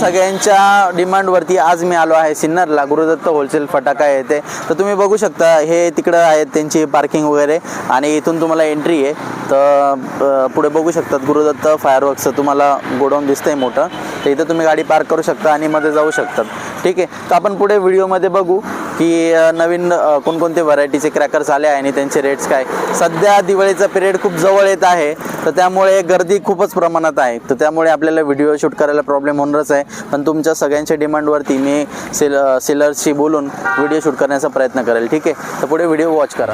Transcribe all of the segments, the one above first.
सगळ्यांच्या डिमांडवरती आज मी आलो आहे सिन्नरला. गुरुदत्त होलसेल फटाका येते तर तुम्ही बघू शकता हे तिकडं आहेत त्यांची पार्किंग वगैरे आणि इथून तुम्हाला एंट्री आहे. तर पुढे बघू शकतात गुरुदत्त फायरवर्क्सचं तुम्हाला गोडाऊन दिसतंय मोठं. तर इथं तुम्ही गाडी पार्क करू शकता आणि मध्ये जाऊ शकतात. ठीक आहे. तर आपण पुढे व्हिडिओमध्ये बघू. की नवीन कोणकोणते व्हरायटीचे क्रॅकर्स आले आहे आणि त्यांचे रेट्स काय? सध्या दिवाळीचा पिरियड खूप जवळ येत आहे तर त्यामुळे गर्दी खूपच प्रमाणात आहे. तर त्यामुळे आपल्याला व्हिडिओ शूट करायला प्रॉब्लेम होणारच आहे. पण तुमच्या सगळ्यांच्या डिमांडवरती मी सेल सेलर्सशी बोलून व्हिडिओ शूट करण्याचा प्रयत्न करेल ठीक आहे? तर पुढे व्हिडिओ वॉच करा.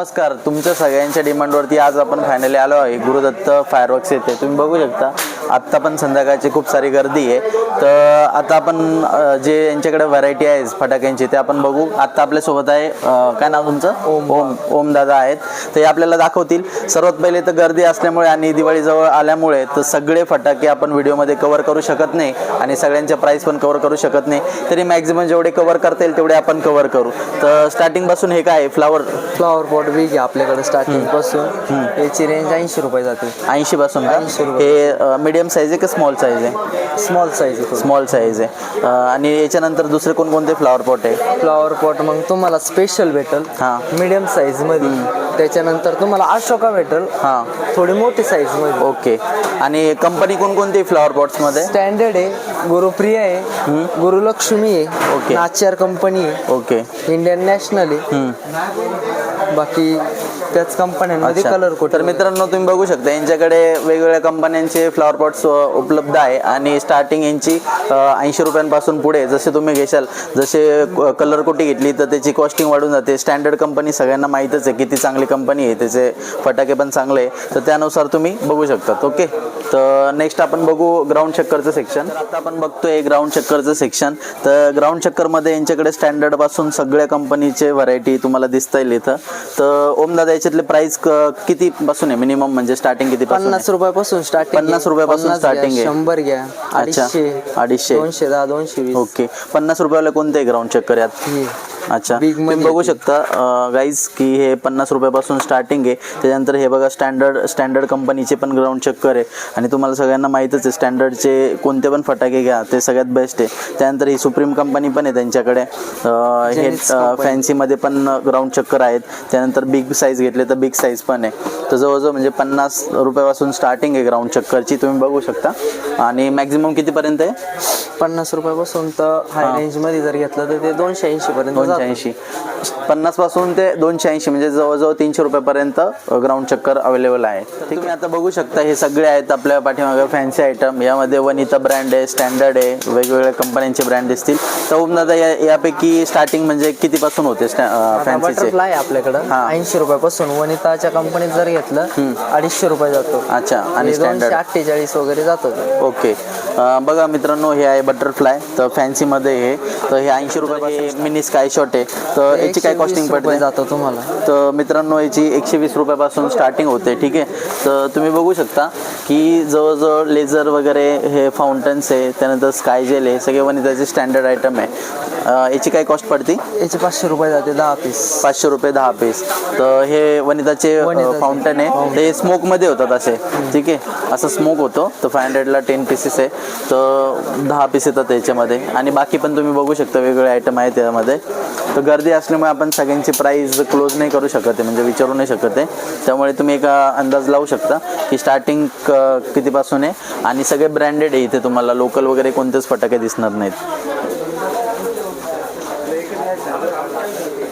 नमस्कार. तुमच्या सगळ्यांच्या डिमांडवरती आज आपण फायनली आलो आहे. गुरुदत्त फायरवर्क्स येथे. तुम्ही बघू शकता आत्ता पण संध्याकाळची खूप सारी गर्दी आहे. तर आता आपण जे यांच्याकडे व्हरायटी आहे फटाक्यांची ते आपण बघू. आत्ता आपल्यासोबत आहे काय नाव तुमचं? ओम ओम ओम दादा आहेत. तर हे आपल्याला दाखवतील. सर्वात पहिले तर गर्दी असल्यामुळे आणि दिवाळी जवळ आल्यामुळे तर सगळे फटाके आपण व्हिडिओमध्ये कव्हर करू शकत नाही आणि सगळ्यांच्या प्राईस पण कव्हर करू शकत नाही. तरी मॅक्झिमम जेवढे कव्हर करता येईल तेवढे आपण कव्हर करू. तर स्टार्टिंगपासून हे काय आहे? फ्लावर फ्लॉवर पॉट वीक आहे आपल्याकडे स्टार्टिंगपासून. याची रेंज ऐंशी रुपये जाते ऐंशी पासून का? 80 रुपये. हे मीडियम साईज आहे का स्मॉल साईज आहे? स्मॉल साईज आहे. स्मॉल साईज आहे. अ, आणि याच्यानंतर दुसरे कोणकोणते फ्लावर पॉट आहे? फ्लॉवर पॉट मग तुम्हाला स्पेशल भेटल. हां. मीडियम साईजमध्ये. त्याच्यानंतर तुम्हाला अशोका भेटल. हां. थोडी मोठी साईजमध्ये. ओके आणि कंपनी कोणकोणती फ्लावर पॉट्समध्ये स्टँडर्ड आहे. गुरुप्रिया आहे. गुरुलक्ष्मी आहे. ओके. नाच्यार कंपनी आहे. ओके. इंडियन नॅशनल आहे. बाकी त्याच कंपन्यांमध्ये. कलर कोट तर मित्रांनो तुम्ही बघू शकता यांच्याकडे वेगवेगळ्या कंपन्यांचे फ्लॉवर पॉट्स उपलब्ध आहे. आणि स्टार्टिंग यांची ऐंशी रुपयांपासून पुढे जसे तुम्ही घेशाल जसे कलर कोटी घेतली तर त्याची कॉस्टिंग वाढून जाते. स्टँडर्ड कंपनी सगळ्यांना माहीतच आहे किती चांगली कंपनी आहे त्याचे फटाके पण चांगले आहे. तर त्यानुसार तुम्ही बघू शकतात ओके? तर नेक्स्ट आपण बघू ग्राउंड चक्करचं सेक्शन आता आपण बघतोय ग्राउंड चक्करचं सेक्शन तर ग्राउंड चक्करमध्ये यांच्याकडे स्टँडर्डपासून सगळ्या कंपनीचे व्हरायटी तुम्हाला दिसता येईल इथं. तर ओम दादा याच्यातले प्राइस किती पासून आहे? मिनिमम म्हणजे स्टार्टिंग किती पासून पन्नास रुपयापासून स्टार्टिंग पन्नास रुपयापासून starting आहे. शंभर घ्या अडीचशे अडीचशे. दोनशे दहा दोनशे ओके. पन्नास रुपयाला कोणते ग्राउंड चक्कर यात. अच्छा. तुम्ही बघू शकता गाईज की हे पन्नास रुपयापासून स्टार्टिंग आहे. त्याच्यानंतर हे बघा स्टँडर्ड स्टँडर्ड कंपनीचे पण ग्राउंड चक्कर आहे. आणि तुम्हाला सगळ्यांना माहीतच आहे स्टँडर्डचे कोणते पण फटाके घ्या ते सगळ्यात बेस्ट आहे. त्यानंतर ही सुप्रीम कंपनी पण आहे त्यांच्याकडे. हे. फॅन्सीमध्ये पण ग्राउंड चक्कर आहेत. त्यानंतर बिग साईज घेतले तर बिग साईज पण आहे. तर जवळजवळ म्हणजे पन्नास रुपयापासून स्टार्टिंग आहे ग्राउंड चक्करची तुम्ही बघू शकता. आणि मॅक्झिमम कितीपर्यंत आहे? पन्नास रुपयापासून तर हाय रेंजमध्ये जर घेतलं तर ते दोनशे ऐंशी पर्यंत दोनशे ऐंशी. पन्नासपासून ते दोनशे ऐंशी म्हणजे जवळजवळ तीनशे रुपयापर्यंत ग्राउंड चक्कर अवेलेबल आहे. ठीक तुम्ही आता बघू शकता हे सगळे आहेत आपल्या पाठीमागे फॅन्सी आयटम यामध्ये वनिता ब्रँड आहे स्टँडर्ड आहे वेगवेगळ्या कंपन्यांचे ब्रँड दिसतील. तर या यापैकी स्टार्टिंग म्हणजे कितीपासून होते फॅन्सीचे बटरफ्लाय आपल्याकडं. हा. ऐंशी रुपयापासून वनिताच्या कंपनीत जर घेतलं अडीचशे रुपये जातो. अच्छा आणि स्टँडर्ड अठ्ठेचाळीस वगैरे जातो. ओके. बघा मित्रांनो हे आहे बटरफ्लाय तर फॅन्सीमध्ये हे. तर हे ऐंशी रुपये. मिनी स्काय शॉट आहे. तर याची काय 120 कॉस्टिंग पडते? जातो तुम्हाला. तर मित्रांनो याची एकशे वीस रुपयापासून स्टार्टिंग होते ठीक आहे? तर तुम्ही बघू शकता की जवळजवळ लेझर वगैरे हे फाउंटन्स आहे त्यानंतर स्काय जेल आहे सगळे वनिताचे स्टँडर्ड आयटम आहे. याची काय कॉस्ट पडते? याचे पाचशे रुपये जाते दहा पीस पाचशे रुपये दहा पीस तर हे वनिताचे वनिताचे. फाउंटन आहे. ते स्मोकमध्ये होतात असे. ठीक आहे? असं स्मोक होतो. तर फाय हंड्रेडला टेन पीसेस आहे. तर दहा पीस येतात त्याच्यामध्ये. आणि बाकी पण तुम्ही बघू शकता वेगवेगळे आयटम आहेत त्यामध्ये. तर गर्दी असल्यामुळे आपण सगळ्यांची प्राईस क्लोज नाही करू शकत आहे. म्हणजे विचारू नाही शकत आहे. त्यामुळे तुम्ही एक अंदाज लावू शकता की स्टार्टिंग कितीपासून आहे. आणि सगळे ब्रँडेड आहे इथे तुम्हाला. लोकल वगैरे कोणतेच फटाके दिसणार नाहीत.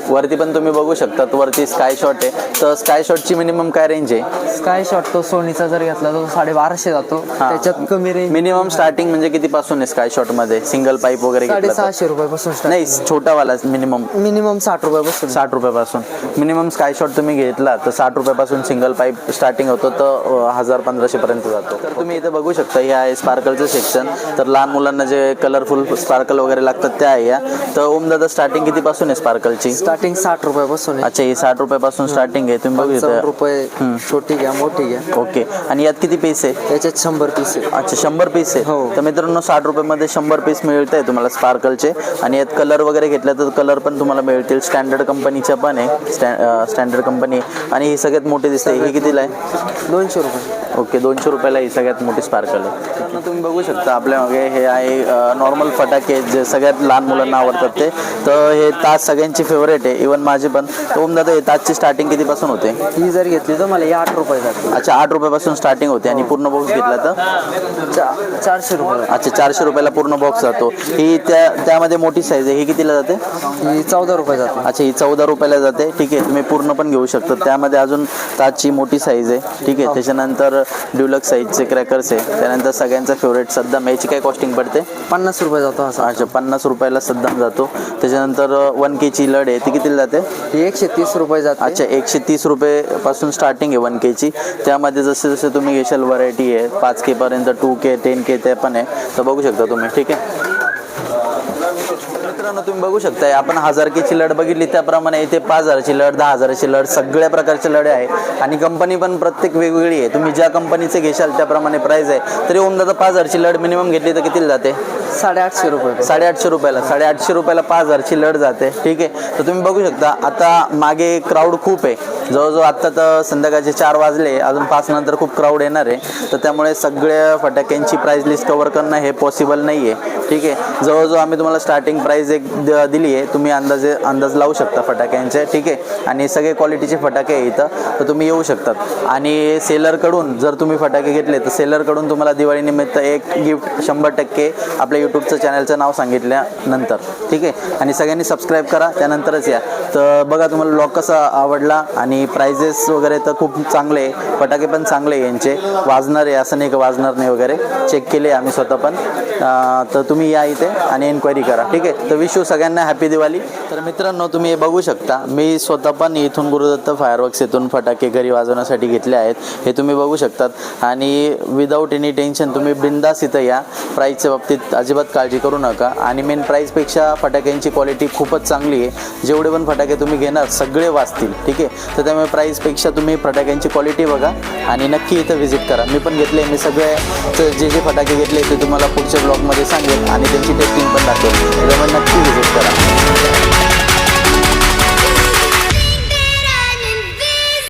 वरती पण तुम्ही बघू शकता वरती स्काय शॉट आहे. तर स्काय शॉटची मिनिमम काय रेंज आहे? स्काय शॉट तो सोनीचा जर घेतला तर साडेबाराशे जातो. हा. त्याच्यात कमी रेंज मिनिमम स्टार्टिंग म्हणजे किती पासून आहे स्काय शॉटमध्ये? सिंगल पाईप वगैरे घेतला तर? साडेसहाशे रुपयापासून start. नाही छोटावाला मिनिमम मिनिमम साठ रुपयापासून. साठ रुपयापासून. मिनिमम स्काय शॉट तुम्ही घेतला तर साठ रुपयापासून सिंगल पाईप स्टार्टिंग होतो तर हजार पंधराशे पर्यंत जातो. तर तुम्ही इथे बघू शकता हे आहे स्पार्कलचं सेक्शन तर लहान मुलांना जे कलरफुल स्पार्कल वगैरे लागतात त्या आहे या. तर ओम दादा स्टार्टिंग कितीपासून आहे स्पार्कलची स्टार्टिंग साठ रुपयापासून अच्छा ही साठ रुपयापासून स्टार्टिंग आहे. तुम्ही बघू पंचावन्न शकता रुपये छोटी घ्या मोठी घ्या. ओके. आणि यात किती पीस आहे? त्याच्यात शंभर पीस आहे. अच्छा शंभर पीस आहे. हो. तर मित्रांनो साठ रुपयामध्ये शंभर पीस मिळत आहे तुम्हाला स्पार्कलचे आणि यात कलर वगैरे घेतला तर कलर पण तुम्हाला मिळतील. स्टँडर्ड कंपनीच्या पण आहे. स्टँडर्ड कंपनी आणि ही सगळ्यात मोठी दिसते. ही कितीला आहे? दोनशे रुपये. ओके दोनशे रुपयाला ही सगळ्यात मोठी स्पार्कल आहे. तुम्ही बघू शकता आपल्या मागे हे आहे नॉर्मल फटाके जे सगळ्यात लहान मुलांना आवडतात ते. तर हे ताज सगळ्यांची फेवरेट आहे इवन माझे पण. ओम दादा हे ताजची स्टार्टिंग कितीपासून होते? ही जर घेतली तर मला ही आठ रुपये जाते अच्छा आठ रुपयापासून स्टार्टिंग होते आणि पूर्ण बॉक्स घेतला तर? चा- चारशे रुपये. अच्छा चारशे रुपयाला पूर्ण बॉक्स जातो. ही त्या त्यामध्ये मोठी साईज आहे ही कितीला जाते? ही चौदा रुपये जाते. अच्छा ही चौदा रुपयाला जाते. ठीक आहे तुम्ही पूर्ण पण घेऊ शकता. त्यामध्ये अजून ताजची मोठी साईज आहे. ठीक आहे त्याच्यानंतर ड्युलक्स साईजचे क्रॅकर्स आहे. त्यानंतर सगळ्यांचा फेवरेट सद्दाम याची काय कॉस्टिंग पडते? पन्नास रुपये जातो असा. अच्छा पन्नास रुपयाला सद्दाम जातो. त्याच्यानंतर वन केची लढ आहे. ती कितीला जाते? ही एकशे तीस रुपये जाते. अच्छा एकशे तीस रुपये पासून स्टार्टिंग आहे वन केची त्यामध्ये जसे जसे तुम्ही घेशाल व्हरायटी आहे. पाच के पर्यंत टू के टेन के ते पण आहे. तर बघू शकता तुम्ही. ठीक आहे? मित्रांनो तुम्ही बघू शकताय आपण हजारकीची लढ बघितली त्याप्रमाणे इथे पाच हजाराची लढ दहा हजाराची लढ सगळ्या प्रकारची लढे आहे. आणि कंपनी पण प्रत्येक वेगवेगळी आहे. तुम्ही ज्या कंपनीचे घेशाल त्याप्रमाणे प्राईस आहे. तरी ओम दादा पाच हजारची लढ मिनिमम घेतली तर किती जाते? साडेआठशे रुपये साडेआठशे रुपयाला. साडेआठशे रुपयाला पाच हजारची लढ जाते. ठीक आहे? तर तुम्ही बघू शकता आता मागे क्राऊड खूप आहे. जवळजवळ आत्ता तर संध्याकाळचे चार वाजले अजून पाच नंतर खूप क्राऊड येणार आहे. तर त्यामुळे सगळ्या फटाक्यांची प्राईस लिस्ट कवर करणं हे पॉसिबल नाही आहे ठीक आहे? जवळजवळ आम्ही तुम्हाला स्टार्टिंग प्राईस एक द- दिली आहे. तुम्ही अंदाजे अंदाज लावू शकता फटाक्यांचे. ठीक आहे? आणि सगळे क्वालिटीचे फटाके आहे इथं. तर तुम्ही येऊ शकतात. आणि सेलरकडून जर तुम्ही फटाके घेतले तर सेलरकडून तुम्हाला दिवाळीनिमित्त एक गिफ्ट शंभर टक्के आपल्या यूट्यूबचं चॅनलचं नाव सांगितल्यानंतर ठीक आहे? आणि सगळ्यांनी सबस्क्राईब करा त्यानंतरच या. तर बघा तुम्हाला ब्लॉग कसा आवडला आणि प्राइजेस वगैरे तर खूप चांगले आहे फटाके पण चांगले यांचे. वाजणार आहे असं नाही का वाजणार नाही वगैरे. चेक केले आम्ही स्वतः पण. तर तुम्ही या इथे आणि एन्क्वायरी करा ठीक आहे? तर विश यू सगळ्यांना हॅपी दिवाळी. तर मित्रांनो तुम्ही हे बघू शकता मी स्वतः पण इथून गुरुदत्त फायरवर्क्स इथून फटाके घरी वाजवण्यासाठी घेतले आहेत. हे तुम्ही बघू शकतात. आणि विदाऊट एनी टेन्शन तुम्ही बिंदास इथं या. प्राईजच्या बाबतीत अजिबात काळजी करू नका. आणि मेन प्राईजपेक्षा फटाक्यांची क्वालिटी खूपच चांगली आहे. जेवढे पण फटाके तुम्ही घेणार सगळे वाचतील. ठीक आहे? तर त्यामुळे प्राईजपेक्षा तुम्ही फटाक्यांची क्वालिटी बघा आणि नक्की इथं व्हिजिट करा. मी पण घेतले मी सगळे जे जे फटाके घेतले ते तुम्हाला पुढच्या ब्लॉगमध्ये सांगेन आणि त्यांची टेस्टिंग पण दाखवेल त्यामुळे नक्की व्हिजिट करा.